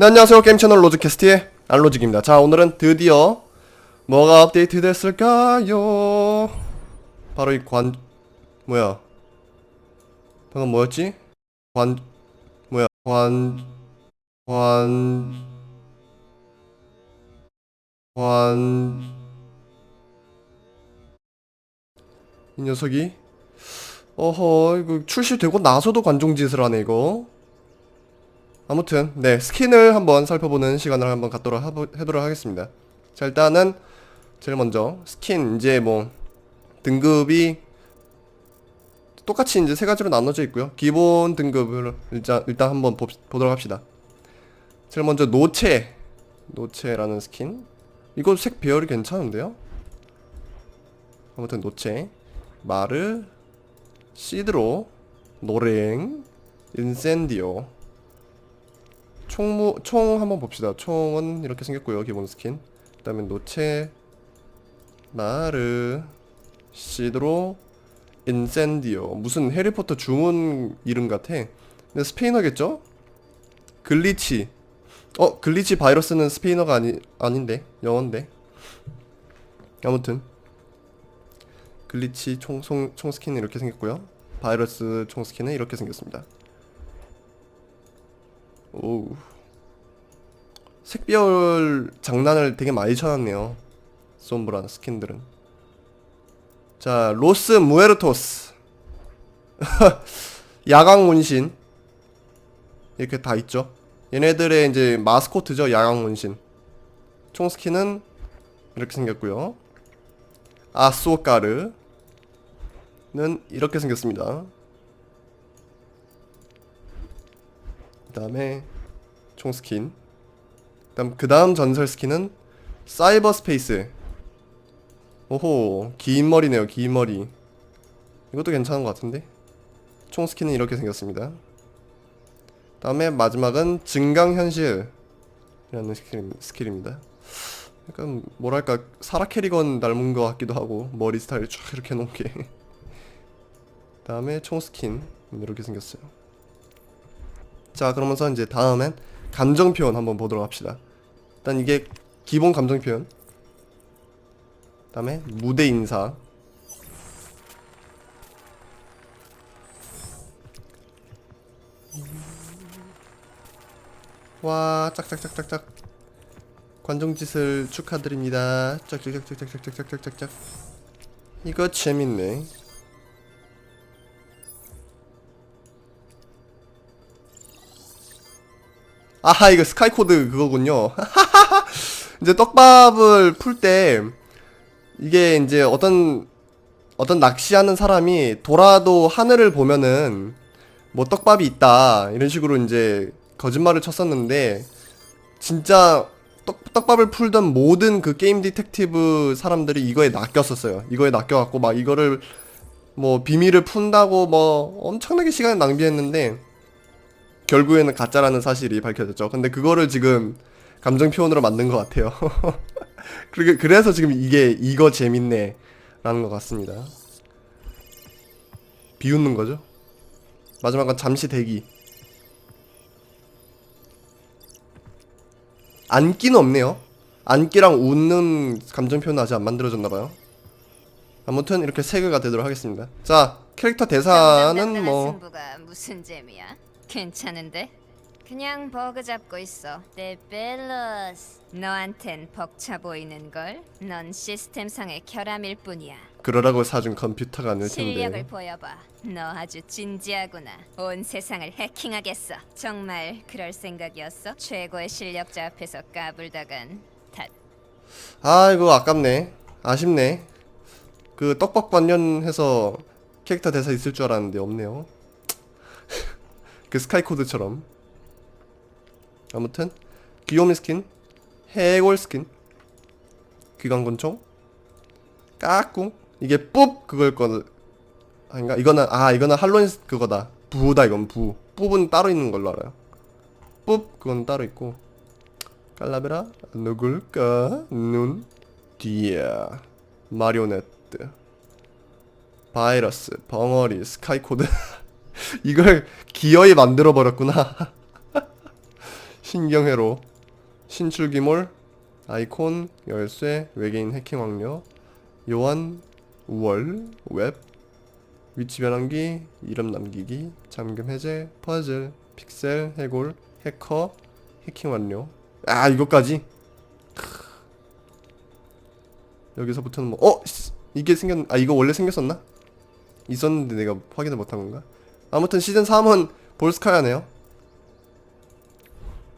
네, 안녕하세요. 게임 채널 로즈캐스트의 알로직입니다. 자, 오늘은 드디어 뭐가 업데이트 됐을까요? 바로 이 관, 뭐야? 방금 뭐였지? 관, 뭐야? 관, 관, 관, 이 녀석이 어허, 이거 출시되고 나서도 관종짓을 하네, 이거. 아무튼 네 스킨을 한번 살펴보는 시간을 한번 갖도록 하보, 해보도록 하겠습니다. 자 일단은 제일 먼저 스킨 이제 뭐 등급이 똑같이 이제 세 가지로 나눠져 있고요. 기본 등급을 일단 일단 한번 보, 보도록 합시다. 제일 먼저 노체 노체라는 스킨 이거 색 배열이 괜찮은데요? 아무튼 노체 마르 시드로 노랭 인센디오 총무 총 한번 봅시다. 총은 이렇게 생겼고요. 기본 스킨. 그다음에 노체 마르 시드로 인센디오 무슨 해리포터 주문 이름 같아. 근데 스페인어겠죠? 글리치. 어 글리치 바이러스는 스페인어가 아니 아닌데 영어인데. 아무튼 글리치 총총 총 스킨은 이렇게 생겼고요. 바이러스 총 스킨은 이렇게 생겼습니다. 오 색별 장난을 되게 많이 쳐놨네요. 솜브라 스킨들은. 자 로스 무에르토스. 야광 문신. 이렇게 다 있죠. 얘네들의 이제 마스코트죠 야광 문신. 총 스킨은 이렇게 생겼고요. 아소까르는 이렇게 생겼습니다 그 다음에 총 스킨. 그다음 그 다음 전설 스킨은 사이버 스페이스. 오호 긴 머리네요 긴 머리. 이것도 괜찮은 것 같은데? 총 스킨은 이렇게 생겼습니다. 다음에 마지막은 증강현실이라는 스킬, 스킬입니다. 약간 뭐랄까 사라 캐리건 닮은 것 같기도 하고 머리 스타일 쫙 이렇게 놓은 게. 다음에 총 스킨 이렇게 생겼어요 자 그러면서 이제 다음엔 감정 표현 한번 보도록 합시다. 일단 이게 기본 감정 표현. 그 다음에 무대 인사. 와 짝짝짝짝짝 관종짓을 축하드립니다. 짝짝짝짝짝짝짝짝짝짝 이거 재밌네. 아하 이거 스카이코드 그거군요. 이제 떡밥을 풀 때 이게 이제 어떤 어떤 낚시하는 사람이 돌아도 하늘을 보면은 뭐 떡밥이 있다 이런 식으로 이제 거짓말을 쳤었는데 진짜 떡, 떡밥을 풀던 모든 그 게임 디텍티브 사람들이 이거에 낚였었어요. 이거에 낚여갖고 막 이거를 뭐 비밀을 푼다고 뭐 엄청나게 시간을 낭비했는데 결국에는 가짜라는 사실이 밝혀졌죠. 근데 그거를 지금 감정 표현으로 만든 것 같아요. 그게- 그래서 지금 이게 이거 재밌네 라는 것 같습니다. 비웃는 거죠. 마지막은 잠시 대기. 안기는 없네요. 안기랑 웃는 감정 표현 아직 안 만들어졌나 봐요. 아무튼 이렇게 세 개가 되도록 하겠습니다. 자, 캐릭터 대사는 뭐 무슨 재미야? 괜찮은데? 그냥 버그 잡고 있어. 데벨러스. 너한텐 벅차 보이는 걸. 넌 시스템상의 결함일 뿐이야. 그러라고 사준 컴퓨터가 아닐 실력을 텐데. 보여봐. 너 아주 진지하구나. 온 세상을 해킹하겠어. 정말 그럴 생각이었어? 최고의 실력자 앞에서 까불다간 다 아 이거 아깝네. 아쉽네. 그 떡밥 관련해서 캐릭터 대사 있을 줄 알았는데 없네요. 그 스카이코드처럼. 아무튼 귀요미 스킨 해골 스킨 귀광곤총 까꿍 이게 뿜! 그걸 거 아닌가? 이거는 아 이거는 할로윈 그거다. 부다 이건 부. 뿜은 따로 있는 걸로 알아요. 뿜! 그건 따로 있고. 깔라베라 누굴까? 눈 뒤에. 마리오네트. 바이러스 벙어리 스카이코드. 이걸 기어이 만들어 버렸구나 신경회로 신출기몰 아이콘 열쇠 외계인 해킹 확률 요한 우월 웹 위치 변환기 이름 남기기 잠금 해제 퍼즐 픽셀 해골 해커 해킹 완료 아 이것까지 크. 여기서부터는 뭐 어? 씨, 이게 생겼 아 이거 원래 생겼었나? 있었는데 내가 확인을 못한 건가? 아무튼 시즌 3은 볼스카야네요.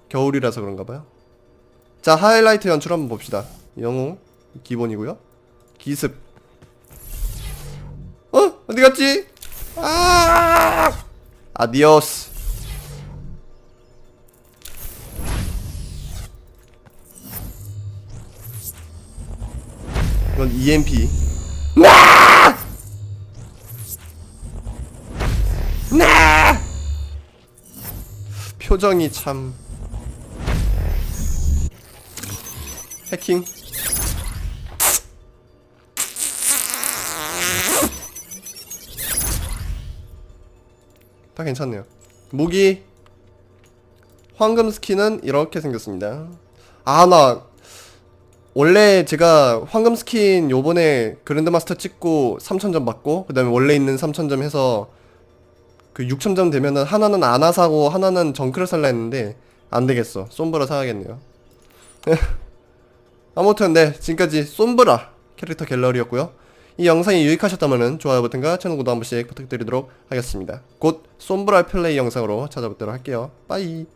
겨울이라서 그런가 봐요. 자 하이라이트 연출 한번 봅시다. 영웅 기본이고요. 기습. 어? 어디 갔지? 아! 아디오스. 이건 EMP 표정이 참. 해킹. 다 괜찮네요. 무기. 황금 스킨은 이렇게 생겼습니다. 아 나 원래 제가 황금 스킨 요번에 그랜드마스터 찍고 3000점 받고 그 다음에 원래 있는 3000점 해서 그 6000점 되면은 하나는 아나 사고 하나는 정크를 살라 했는데 안 되겠어. 솜브라 사야겠네요. 아무튼 네 지금까지 솜브라 캐릭터 갤러리였고요. 이 영상이 유익하셨다면 좋아요 버튼과 채널 구독 한 번씩 부탁드리도록 하겠습니다. 곧 솜브라 플레이 영상으로 찾아뵙도록 할게요. 빠이